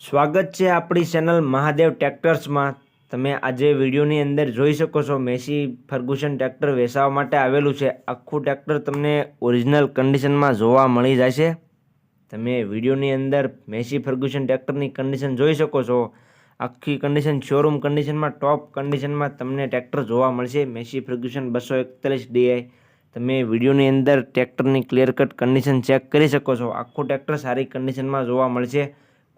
સ્વાગત છે આપણી ચેનલ મહાદેવ ટ્રેક્ટર્સમાં. તમે આજે વિડીયોની અંદર જોઈ શકો છો મેસી ફર્ગુસન ટ્રેક્ટર વેચાવા માટે આવેલું છે. આખું ટ્રેક્ટર તમને ઓરિજિનલ કન્ડિશનમાં જોવા મળી જશે. તમે વિડીયોની અંદર મેસી ફર્ગુસન ટ્રેક્ટરની કન્ડિશન જોઈ શકો છો. આખી કન્ડિશન શોરૂમ કન્ડિશનમાં, ટોપ કન્ડિશનમાં તમને ટ્રેક્ટર જોવા મળશે. મેસી ફર્ગ્યુસન બસો એકતાલીસ ડીઆઈ તમે વિડીયોની અંદર ટ્રેક્ટરની ક્લિયર કટ કન્ડિશન ચેક કરી શકો છો. આખું ટ્રેક્ટર સારી કન્ડિશનમાં જોવા મળશે.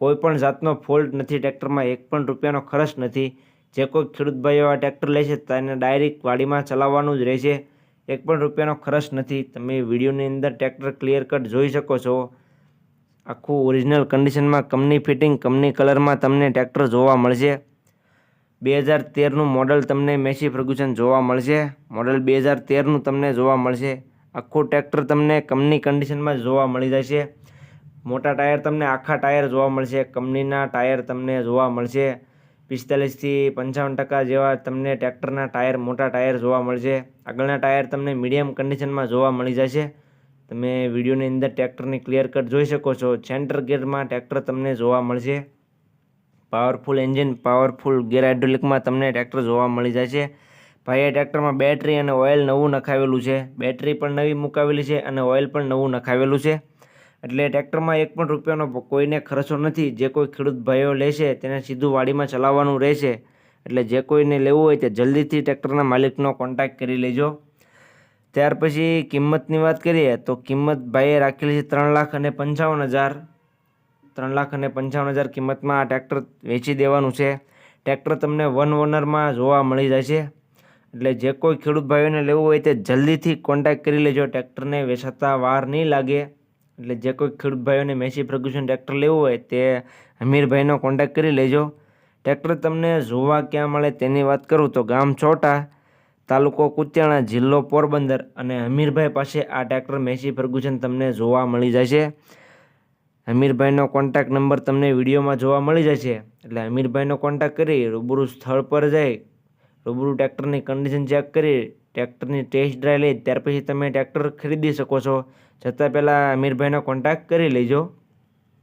કોઈ પણ જાતનો ફોલ્ટ નથી ટ્રેક્ટરમાં એક પણ રૂપિયાનો ખર્ચ નથી. જે કોઈ ખેડૂત ભાઈઓ આ ટ્રેક્ટર લેશે તેને ડાયરેક્ટ વાડીમાં ચલાવવાનું જ રહેશે એક પણ રૂપિયાનો ખર્ચ નથી. તમે વિડીયોની અંદર ટ્રેક્ટર ક્લિયર કટ જોઈ શકો છો. આખું ઓરિજિનલ કન્ડિશનમાં કંપની ફિટિંગ કંપની કલરમાં તમને ટ્રેક્ટર જોવા મળશે. બે હજાર તેરનું મોડલ તમને મેસી ફર્ગ્યુસન જોવા મળશે. મોડલ બે હજાર તેરનું તમને જોવા મળશે. આખું ટ્રેક્ટર તમને કંપની કન્ડિશનમાં જોવા મળી જશે. મોટા ટાયર તમને આખા ટાયર જોવા મળશે, કંપનીના ટાયર તમને જોવા મળશે. પિસ્તાલીસથી પંચાવન ટકા જેવા તમને ટ્રેક્ટરના ટાયર, મોટા ટાયર જોવા મળશે. આગળના ટાયર તમને મીડિયમ કન્ડિશનમાં જોવા મળી જશે. તમે વિડીયોની અંદર ટ્રેક્ટરની ક્લિયર કટ જોઈ શકો છો. સેન્ટર ગેરમાં ટ્રેક્ટર તમને જોવા મળશે. પાવરફુલ એન્જિન, પાવરફુલ ગેર હાઇડ્રોલિકમાં તમને ટ્રેક્ટર જોવા મળી જશે. ભાઈ આ ટ્રેક્ટરમાં બેટરી અને ઓઇલ નવું નખાવેલું છે. બેટરી પણ નવી મુકાવેલી છે અને ઓઇલ પણ નવું નખાવેલું છે. એટલે ટ્રેક્ટરમાં એક પણ રૂપિયાનો કોઈને ખર્ચો નથી. જે કોઈ ખેડૂત ભાઈઓ લેશે તેને સીધું વાડીમાં ચલાવવાનું રહેશે. એટલે જે કોઈને લેવું હોય તે જલ્દીથી ટ્રેક્ટરના માલિકનો કોન્ટેક્ટ કરી લેજો. ત્યાર પછી કિંમતની વાત કરીએ તો કિંમત ભાઈએ રાખેલી છે ત્રણ લાખ અને પંચાવન હજાર. ત્રણ લાખ અને પંચાવન હજાર કિંમતમાં આ ટ્રેક્ટર વેચી દેવાનું છે. ટ્રેક્ટર તમને વન ઓનરમાં જોવા મળી જશે. એટલે જે કોઈ ખેડૂત ભાઈઓને લેવું હોય તે જલ્દીથી કોન્ટેક્ટ કરી લેજો. ટ્રેક્ટરને વેચાતા વાર નહીં લાગે. એટલે જે કોઈ ખેડૂત ભાઈઓને મેસી ફર્ગ્યુસન ટ્રેક્ટર લેવું હોય તે હમીરભાઈનો કોન્ટેક્ટ કરી લેજો. ટ્રેક્ટર તમને જોવા ક્યાં મળે તેની વાત કરું તો ગામ છોટા તાલુકો કુતિયાણા જિલ્લો પોરબંદર અને હમીરભાઈ પાસે આ ટ્રેક્ટર મેસી ફર્ગ્યુસન તમને જોવા મળી જશે. હમીરભાઈનો કોન્ટેક્ટ નંબર તમને વિડીયોમાં જોવા મળી જશે. એટલે હમીરભાઈનો કોન્ટેક્ટ કરી રૂબરૂ સ્થળ પર જઈ રૂબરૂ ટ્રેક્ટરની કન્ડિશન ચેક કરી ટ્રેક્ટરની ટેસ્ટ ડ્રાઈવ લઈ, ત્યાર પછી તમે ટ્રેક્ટર ખરીદી શકો છો. છતાં પહેલાં અમીરભાઈનો કોન્ટેક્ટ કરી લેજો.